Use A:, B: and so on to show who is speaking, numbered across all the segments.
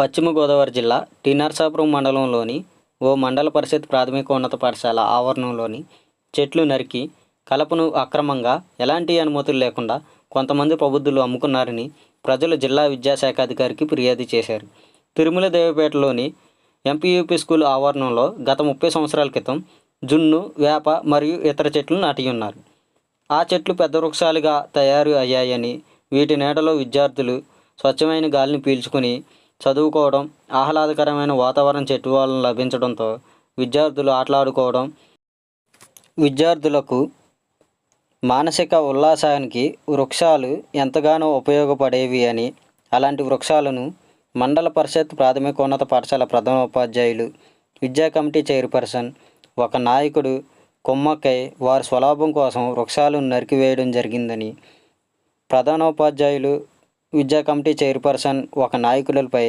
A: పశ్చిమ గోదావరి జిల్లా టి నరసాపురం మండలంలోని ఓ మండల పరిషత్ ప్రాథమికోన్నత పాఠశాల ఆవరణంలోని చెట్లు నరికి కలపను అక్రమంగా ఎలాంటి అనుమతులు లేకుండా కొంతమంది ప్రబుద్ధులు అమ్ముకున్నారని ప్రజలు జిల్లా విద్యాశాఖ అధికారికి ఫిర్యాదు చేశారు. తిరుమల దేవపేటలోని ఎంపీయూపీ స్కూల్ ఆవరణంలో గత ముప్పై సంవత్సరాల క్రితం జున్ను వేప మరియు ఇతర చెట్లు నాటి ఉన్నారు. ఆ చెట్లు పెద్ద వృక్షాలుగా తయారు అయ్యాయని వీటి నీడలో విద్యార్థులు స్వచ్ఛమైన గాలిని పీల్చుకుని చదువుకోవడం ఆహ్లాదకరమైన వాతావరణం చెట్టు వలన లభించడంతో విద్యార్థులు ఆటలాడుకోవడం విద్యార్థులకు మానసిక ఉల్లాసానికి వృక్షాలు ఎంతగానో ఉపయోగపడేవి అని అలాంటి వృక్షాలను మండల పరిషత్ ప్రాథమికోన్నత పాఠశాల ప్రధానోపాధ్యాయులు విద్యా కమిటీ చైర్పర్సన్ ఒక నాయకుడు కొమ్మక్కై వారి స్వలాభం కోసం వృక్షాలను నరికివేయడం జరిగిందని ప్రధానోపాధ్యాయులు విద్యా కమిటీ చైర్పర్సన్ ఒక నాయకులపై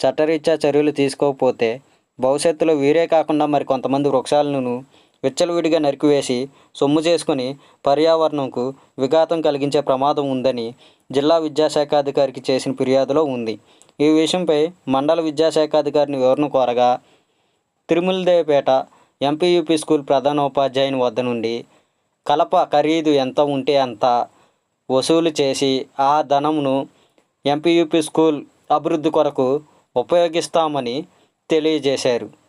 A: చట్టరీత్యా చర్యలు తీసుకోకపోతే భవిష్యత్తులో వీరే కాకుండా మరి కొంతమంది వృక్షాలను విచ్చలవిడిగా నరికివేసి సొమ్ము చేసుకుని పర్యావరణంకు విఘాతం కలిగించే ప్రమాదం ఉందని జిల్లా విద్యాశాఖ అధికారికి చేసిన ఫిర్యాదులో ఉంది. ఈ విషయంపై మండల విద్యాశాఖ అధికారిని వివరణ కోరగా తిరుమలదేవపేట ఎంపీయూపీ స్కూల్ ప్రధానోపాధ్యాయుని వద్ద నుండి కలప ఖరీదు ఎంత ఉంటే అంత వసూలు చేసి ఆ ధనమును ఎంపీయూపీ స్కూల్ అభివృద్ధి కొరకు ఉపయోగిస్తామని తెలియజేశారు.